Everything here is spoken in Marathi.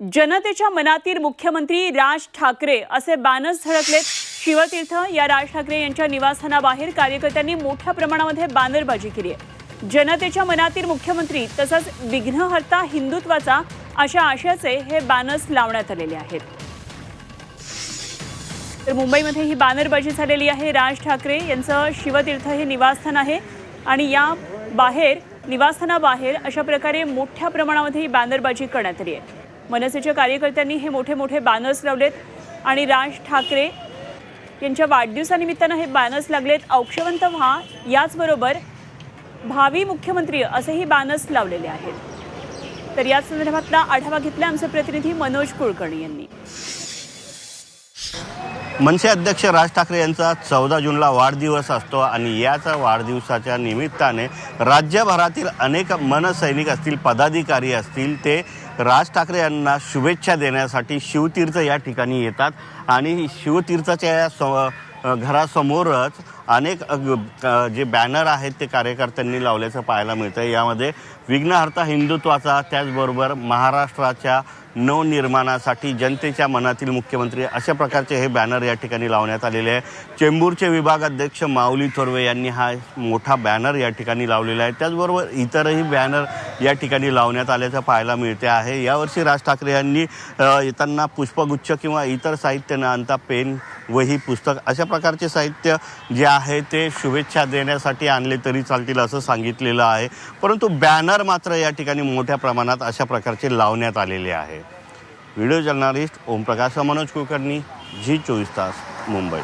जनतेच्या मनातील मुख्यमंत्री राज ठाकरे असे बॅनर्स झळकलेत शिवतीर्थ या राज ठाकरे यांच्या निवासस्थानाबाहेर कार्यकर्त्यांनी मोठ्या प्रमाणामध्ये बॅनरबाजी केली आहे. जनतेच्या मनातील मुख्यमंत्री तसंच विघ्नहर्ता हिंदुत्वाचा अशा आशयाचे हे बॅनर्स लावण्यात आलेले आहेत. तर मुंबईमध्ये ही बॅनरबाजी झालेली आहे. राज ठाकरे यांचं शिवतीर्थ हे निवासस्थान आहे आणि या बाहेर निवासस्थानाबाहेर अशा प्रकारे मोठ्या प्रमाणामध्ये ही बॅनरबाजी करण्यात आली आहे. मनसेच्या कार्यकर्त्यांनी हे मोठे मोठे बॅनर्स लावलेत. आणि राज ठाकरे यांच्या वाढदिवसानिमित्तानं हे बॅनर्स लागलेत. औक्षवंत व्हा याचबरोबर भावी मुख्यमंत्री असेही बॅनर्स लावलेले आहेत. तर याच संदर्भातला आढावा घेतला आमचे प्रतिनिधी मनोज कुलकर्णी यांनी. मनसे अध्यक्ष राज ठाकरे यांचा चौदा जूनला वाढदिवस असतो आणि याच वाढदिवसाच्या निमित्ताने राज्यभरातील अनेक मनसैनिक असतील पदाधिकारी असतील ते राज ठाकरे यांना शुभेच्छा देण्यासाठी शिवतीर्थ या ठिकाणी येतात. आणि शिवतीर्थाच्या या स घरासमोरच अनेक जे बॅनर आहेत ते कार्यकर्त्यांनी लावल्याचं पाहायला मिळतं यामध्ये विघ्नहर्ता हिंदुत्वाचा त्याचबरोबर महाराष्ट्राच्या नवनिर्माणासाठी जनतेच्या मनातील मुख्यमंत्री अशा प्रकारचे हे बॅनर या ठिकाणी लावण्यात आलेले आहे. चेंबूरचे विभाग अध्यक्ष माऊली थोरवे यांनी हा मोठा बॅनर या ठिकाणी लावलेला आहे. त्याचबरोबर इतरही बॅनर या ठिकाणी लावण्यात आल्याचं पाहायला मिळते आहे. यावर्षी राज ठाकरे यांनी येताना पुष्पगुच्छ किंवा इतर साहित्य न आणता पेन वही पुस्तक अशा प्रकारचे साहित्य जे आहे ते शुभेच्छा देण्यासाठी आणले तरी चालतील असं सांगितलेलं आहे. परंतु बॅनर मात्र या ठिकाणी मोठ्या प्रमाणात अशा प्रकारचे लावण्यात आलेले आहे. Video journalist Omprakash Manoj Kulkarni Zee चोवीस तास मुंबई